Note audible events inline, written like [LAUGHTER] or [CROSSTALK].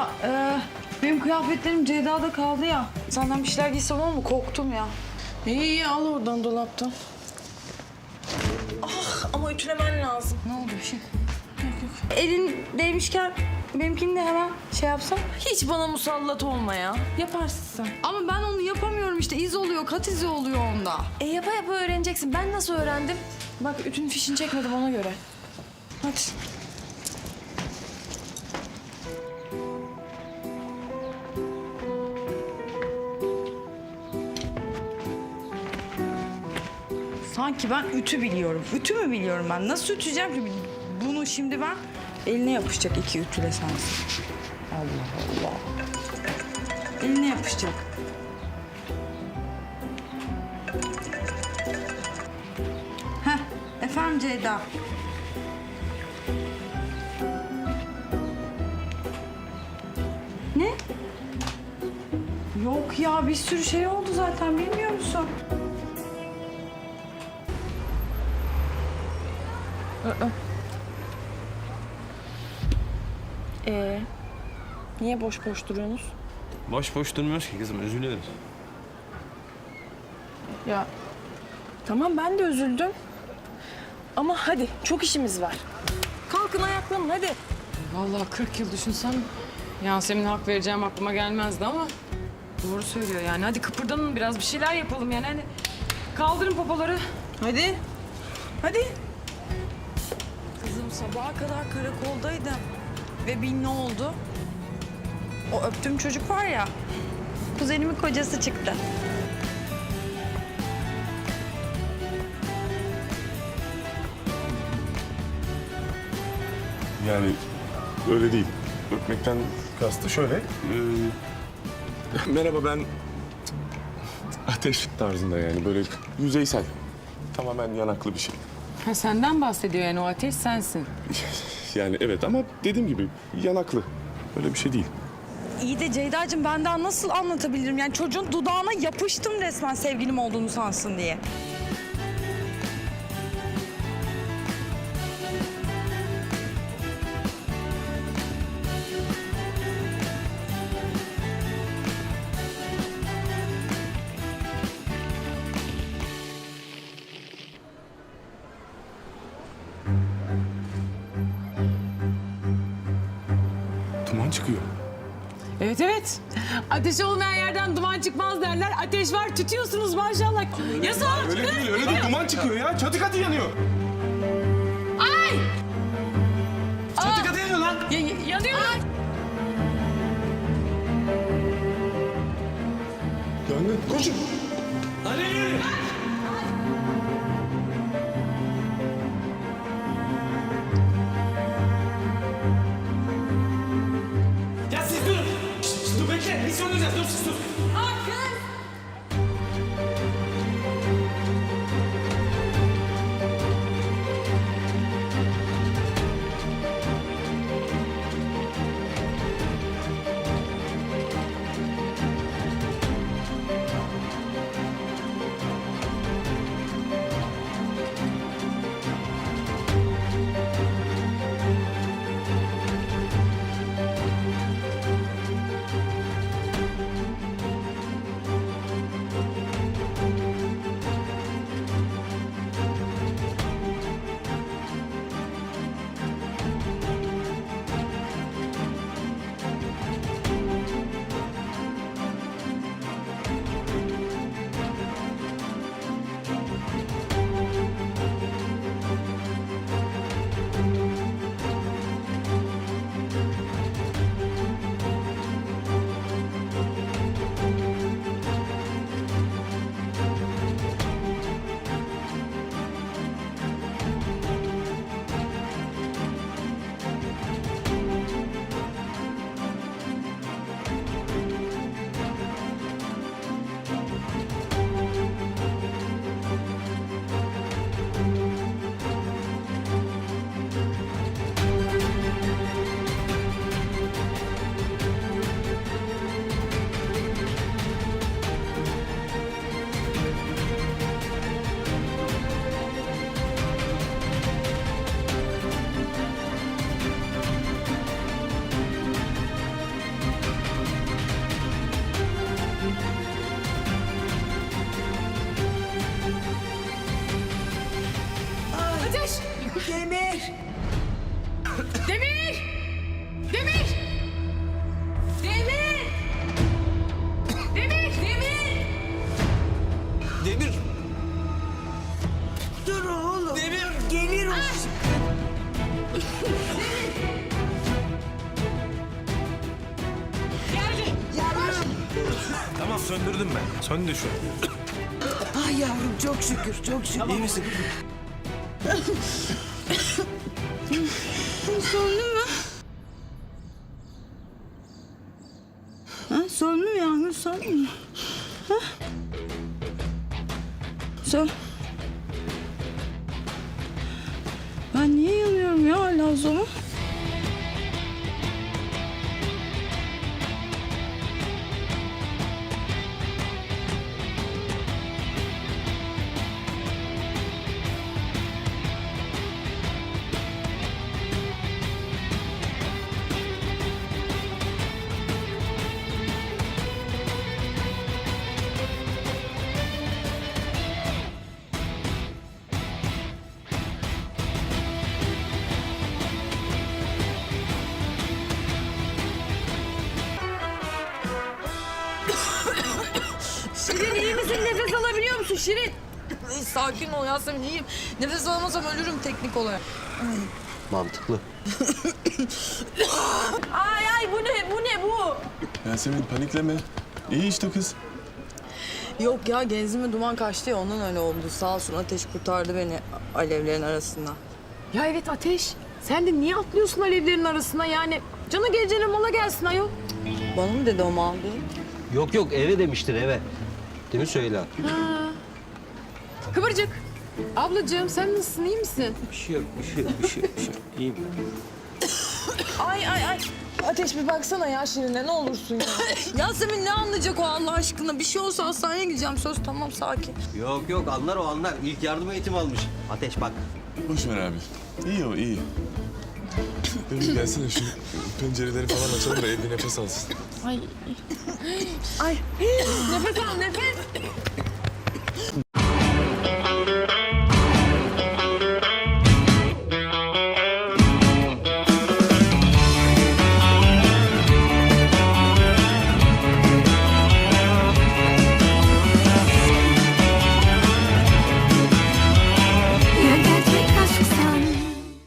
Ya e, benim kıyafetlerim Ceyda'da kaldı ya. Senden bir şeyler giysem ama korktum ya. İyi iyi al oradan dolaptan. Ah ama ütülemen lazım. Ne oldu bir şey? Elin değmişken benimkini de hemen şey yapsam. Hiç bana musallat olma ya. Yaparsın sen. Ama ben onu yapamıyorum işte iz oluyor, kat izi oluyor onda. E yapa yapa öğreneceksin. Ben nasıl öğrendim? Bak ütünün fişini çekmedim ona göre. Hadi. Sanki ben ütü biliyorum. Ütü mü biliyorum ben? Nasıl üteceğim ki? Bunu şimdi ben eline yapışacak iki ütü sensin. Allah Allah. Eline yapışacak. Heh, efendim Ceyda. Ne? Yok ya bir sürü şey oldu zaten bilmiyor musun? Ee, niye boş boş duruyorsunuz? Boş boş durmuyoruz ki kızım dileriz. Ya tamam ben de üzüldüm. Ama hadi çok işimiz var. Kalkın ayaklanın hadi. Vallahi 40 yıl düşünsem Yasemin'e hak vereceğim aklıma gelmezdi ama doğru söylüyor yani. Hadi kıpırdanın biraz bir şeyler yapalım yani. Hani kaldırın popoları. Hadi. Hadi. Kızım sabaha kadar karakoldaydım. Ve bin ne oldu? O öptüğüm çocuk var ya. Kuzenimin kocası çıktı. Yani öyle değil. Öpmekten kastı şöyle. e, [LAUGHS] merhaba ben ateş tarzında yani böyle yüzeysel. Tamamen yanaklı bir şey. Ha, senden bahsediyor yani o ateş sensin. [LAUGHS] Yani evet ama dediğim gibi yanaklı. Öyle bir şey değil. İyi de Ceyda'cığım ben daha nasıl anlatabilirim? Yani çocuğun dudağına yapıştım resmen sevgilim olduğunu sansın diye. Çıkıyor. Evet evet. Ateş olmayan yerden duman çıkmaz derler. Ateş var tutuyorsunuz maşallah. Yasak. Öyle değil, öyle değil. Duman çıkıyor ya. Çatı katı yanıyor. Çatı katı yanıyor lan. yanıyor. Yangın. Koşun. Demir! Demir! Demir! Demir! Demir! Demir! Dur oğlum. Demir. Gelir o. Geldi. Tamam söndürdüm ben. Söndü şu. Ay yavrum çok şükür çok şükür. İyi misin? [LAUGHS] Söndü mü? Ha, söndü mü yangın söndü mü? Ha? Ben niye yanıyorum ya hala o zaman? Şirin iyi misin? Nefes alabiliyor musun Şirin? Sakin ol Yasemin iyiyim. Nefes alamazsam ölürüm teknik olarak. Mantıklı. [COUGHS] Ay ay bu ne bu ne bu? Yasemin panikleme. İyi işte kız. Yok ya genzime duman kaçtı ya ondan öyle oldu. Sağ olsun ateş kurtardı beni alevlerin arasından. Ya evet Ateş. Sen de niye atlıyorsun alevlerin arasına yani? Cana geleceğine mala gelsin ayol. Bana mı dedi o mal diye? Yok yok eve demiştir eve. Değil mi Süheyla? Kıvırcık. Ablacığım sen nasılsın iyi misin? Bir şey yok, bir şey yok, bir şey yok. Bir şey yok. İyiyim. Ay ay ay. Ateş bir baksana ya Şirin'e ne olursun ya. [LAUGHS] Yasemin ne anlayacak o Allah aşkına? Bir şey olsa hastaneye gideceğim. Söz tamam sakin. Yok yok anlar o anlar. İlk yardım eğitimi almış. Ateş bak. Boş ver abi. İyi o iyi. Demir gelsene şu pencereleri falan açalım da ev bir nefes alsın. Nefes al nefes.